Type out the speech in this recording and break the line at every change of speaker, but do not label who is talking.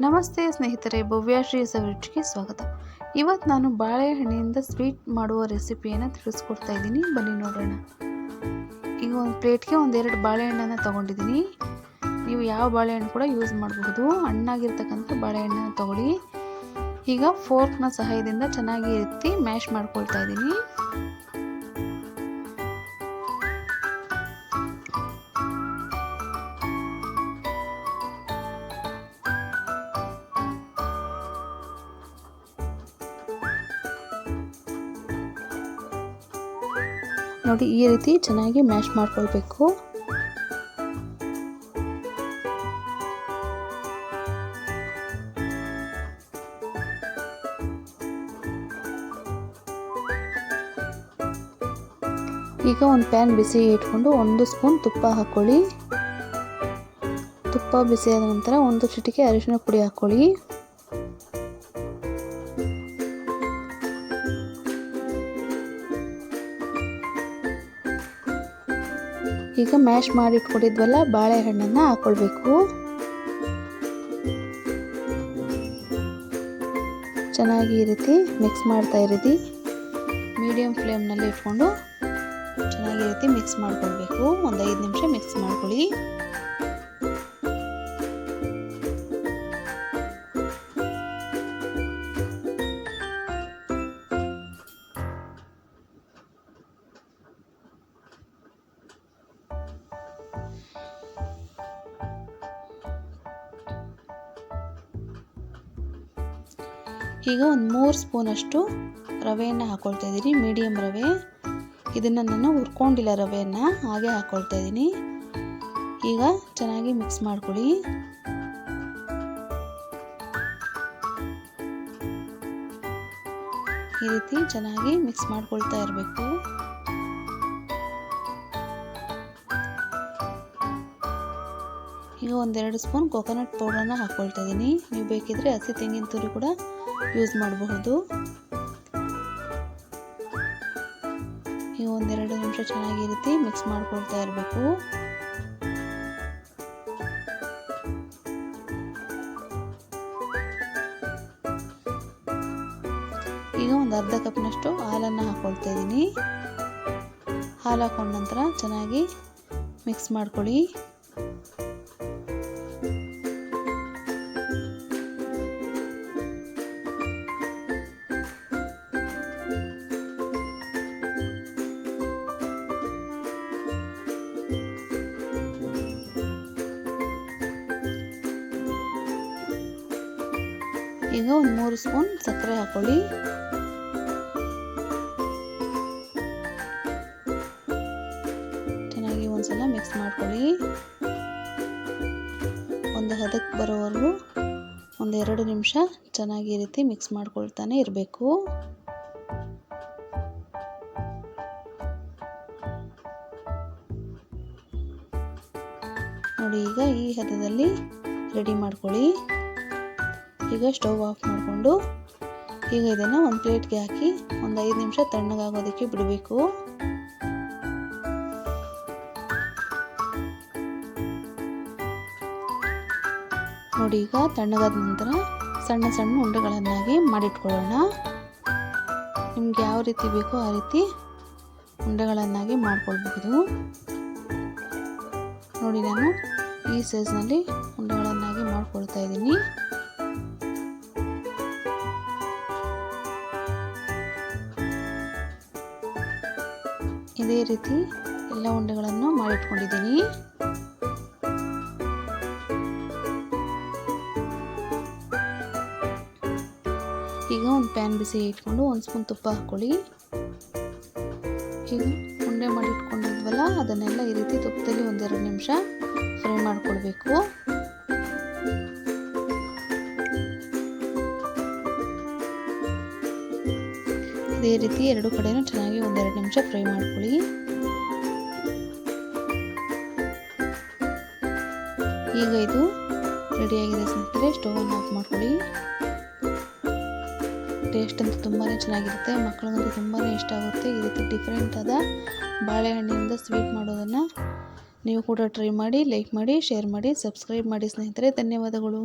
ನಮಸ್ತೆ ಸ್ನೇಹಿತರೆ ಭವ್ಯಶ್ರೀ ಸವರಿಚ್ಗೆ ಸ್ವಾಗತ. ಇವತ್ತು ನಾನು ಬಾಳೆಹಣ್ಣಿನಿಂದ ಸ್ವೀಟ್ ಮಾಡುವ ರೆಸಿಪಿಯನ್ನು ತಿಳಿಸ್ಕೊಡ್ತಾ ಇದ್ದೀನಿ. ಬನ್ನಿ ನೋಡೋಣ. ಈಗ ಒಂದು ಪ್ಲೇಟ್ಗೆ ಒಂದೆರಡು ಬಾಳೆಹಣ್ಣನ್ನು ತೊಗೊಂಡಿದ್ದೀನಿ. ನೀವು ಯಾವ ಬಾಳೆಹಣ್ಣು ಕೂಡ ಯೂಸ್ ಮಾಡಬಹುದು. ಹಣ್ಣಾಗಿರ್ತಕ್ಕಂಥ ಬಾಳೆಹಣ್ಣನ್ನು ತೊಗೊಳ್ಳಿ. ಈಗ ಫೋರ್ಕ್ನ ಸಹಾಯದಿಂದ ಚೆನ್ನಾಗಿ ಎತ್ತಿ ಮ್ಯಾಶ್ ಮಾಡ್ಕೊಳ್ತಾ ಇದ್ದೀನಿ. ನೋಡಿ ಈ ರೀತಿ ಚೆನ್ನಾಗಿ ಮ್ಯಾಶ್ ಮಾಡ್ಕೊಳ್ಬೇಕು. ಈಗ ಒಂದು ಪ್ಯಾನ್ ಬಿಸಿ ಇಟ್ಕೊಂಡು ಒಂದು ಸ್ಪೂನ್ ತುಪ್ಪ ಹಾಕ್ಕೊಳ್ಳಿ ತುಪ್ಪ ಬಿಸಿಯಾದ ನಂತರ ಒಂದು ಚಿಟಿಕೆ ಅರಿಶಿನ ಪುಡಿ ಹಾಕ್ಕೊಳ್ಳಿ ಈಗ ಮ್ಯಾಶ್ ಮಾಡಿ ಇಟ್ಕೊಂಡಿದ್ವಲ್ಲ ಬಾಳೆಹಣ್ಣನ್ನು ಹಾಕ್ಕೊಳ್ಬೇಕು ಚೆನ್ನಾಗಿ ಈ ರೀತಿ ಮಿಕ್ಸ್ ಮಾಡ್ತಾ ಇರಿದಿ. ಮೀಡಿಯಮ್ ಫ್ಲೇಮ್ನಲ್ಲಿ ಇಟ್ಕೊಂಡು ಚೆನ್ನಾಗಿ ರೀತಿ ಮಿಕ್ಸ್ ಮಾಡ್ಕೊಳ್ಬೇಕು. ಒಂದು ಐದು ನಿಮಿಷ ಮಿಕ್ಸ್ ಮಾಡ್ಕೊಳ್ಳಿ. ಈಗ ಒಂದು ಮೂರು ಸ್ಪೂನಷ್ಟು ರವೆಯನ್ನು ಹಾಕ್ಕೊಳ್ತಾ ಇದ್ದೀನಿ ಮೀಡಿಯಮ್ ರವೆ. ಇದನ್ನು ನಾನು ಹುರ್ಕೊಂಡಿಲ್ಲ ರವೆಯನ್ನು, ಹಾಗೆ ಹಾಕ್ಕೊಳ್ತಾ ಇದ್ದೀನಿ ಈಗ ಚೆನ್ನಾಗಿ ಮಿಕ್ಸ್ ಮಾಡ್ಕೊಳ್ಳಿ ಈ ರೀತಿ ಚೆನ್ನಾಗಿ ಮಿಕ್ಸ್ ಮಾಡ್ಕೊಳ್ತಾ ಇರಬೇಕು. ಈಗ ಒಂದೆರಡು ಸ್ಪೂನ್ ಕೊಕೊನಟ್ ಪೌಡರನ್ನ ಹಾಕ್ಕೊಳ್ತಾ ಇದ್ದೀನಿ ನೀವು ಬೇಕಿದ್ರೆ ಹಸಿ ತೆಂಗಿನ ತುರಿ ಕೂಡ ಯೂಸ್ ಮಾಡಬಹುದು. ಈ ಒಂದೆರಡು ನಿಮಿಷ ಚೆನ್ನಾಗಿ ಈ ರೀತಿ ಮಿಕ್ಸ್ ಮಾಡ್ಕೊಳ್ತಾ ಇರಬೇಕು. ಈಗ ಒಂದು ಅರ್ಧ ಕಪ್ನಷ್ಟು ಹಾಲನ್ನು ಹಾಕೊಳ್ತಾ ಇದ್ದೀನಿ. ಹಾಲು ಹಾಕೊಂಡ ನಂತರ ಚೆನ್ನಾಗಿ ಮಿಕ್ಸ್ ಮಾಡ್ಕೊಳ್ಳಿ. ಈಗ ಒಂದು ಮೂರು ಸ್ಪೂನ್ ಸಕ್ಕರೆ ಹಾಕೊಳ್ಳಿ. ಚೆನ್ನಾಗಿ ಒಂದ್ಸಲ ಮಿಕ್ಸ್ ಮಾಡ್ಕೊಳ್ಳಿ. ಒಂದು ಹದಕ್ಕೆ ಬರೋವರೆಗೂ ಒಂದು ಎರಡು ನಿಮಿಷ ಚೆನ್ನಾಗಿ ಈ ರೀತಿ ಮಿಕ್ಸ್ ಮಾಡ್ಕೊಳ್ತಾನೆ ಇರಬೇಕು. ನೋಡಿ, ಈಗ ಈ ಹದದಲ್ಲಿ ರೆಡಿ ಮಾಡ್ಕೊಳ್ಳಿ. ಈಗ ಸ್ಟವ್ ಆಫ್ ಮಾಡಿಕೊಂಡು ಈಗ ಇದನ್ನು ಒಂದು ಪ್ಲೇಟ್ಗೆ ಹಾಕಿ ಒಂದು ಐದು ನಿಮಿಷ ತಣ್ಣಗಾಗೋದಕ್ಕೆ ಬಿಡಬೇಕು. ನೋಡಿ, ಈಗ ತಣ್ಣಗಾದ ನಂತರ ಸಣ್ಣ ಸಣ್ಣ ಉಂಡೆಗಳನ್ನಾಗಿ ಮಾಡಿಟ್ಕೊಳ್ಳೋಣ. ನಿಮ್ಗೆ ಯಾವ ರೀತಿ ಬೇಕೋ ಆ ರೀತಿ ಉಂಡೆಗಳನ್ನಾಗಿ ಮಾಡ್ಕೊಳ್ಬಹುದು. ನೋಡಿ, ನಾನು ಈ ಸೈಜ್ನಲ್ಲಿ ಉಂಡೆಗಳನ್ನಾಗಿ ಮಾಡ್ಕೊಳ್ತಾ ಇದ್ದೀನಿ. ಇದೇ ರೀತಿ ಎಲ್ಲ ಉಂಡೆಗಳನ್ನು ಮಾಡಿಟ್ಕೊಂಡಿದ್ದೀನಿ. ಈಗ ಒಂದು ಪ್ಯಾನ್ ಬಿಸಿ ಇಟ್ಕೊಂಡು ಒಂದು ಸ್ಪೂನ್ ತುಪ್ಪ ಹಾಕ್ಕೊಳ್ಳಿ. ಈಗ ಉಂಡೆ ಮಾಡಿಟ್ಕೊಂಡಿದ್ವಲ್ಲ, ಅದನ್ನೆಲ್ಲ ಈ ರೀತಿ ತುಪ್ಪದಲ್ಲಿ ಒಂದೆರಡು ನಿಮಿಷ ಫ್ರೈ ಮಾಡ್ಕೊಳ್ಬೇಕು. ಇದೇ ರೀತಿ ಎರಡು ಕಡೆಯೂ ಚೆನ್ನಾಗಿ ಒಂದೆರಡು ನಿಮಿಷ ಫ್ರೈ ಮಾಡ್ಕೊಳ್ಳಿ. ಈಗ ಇದು ರೆಡಿಯಾಗಿದೆ ಸ್ನೇಹಿತರೆ ಸ್ಟೋವನ್ನು ಆಫ್ ಮಾಡ್ಕೊಳ್ಳಿ. ಟೇಸ್ಟ್ ಅಂತೂ ತುಂಬಾ ಚೆನ್ನಾಗಿರುತ್ತೆ, ಮಕ್ಕಳಿಗಂತೂ ತುಂಬಾ ಇಷ್ಟ ಆಗುತ್ತೆ. ಈ ರೀತಿ ಡಿಫ್ರೆಂಟ್ ಆದ ಬಾಳೆಹಣ್ಣಿನಿಂದ ಸ್ವೀಟ್ ಮಾಡೋದನ್ನು ನೀವು ಕೂಡ ಟ್ರೈ ಮಾಡಿ ಲೈಕ್ ಮಾಡಿ ಶೇರ್ ಮಾಡಿ ಸಬ್ಸ್ಕ್ರೈಬ್ ಮಾಡಿ ಸ್ನೇಹಿತರೆ, ಧನ್ಯವಾದಗಳು.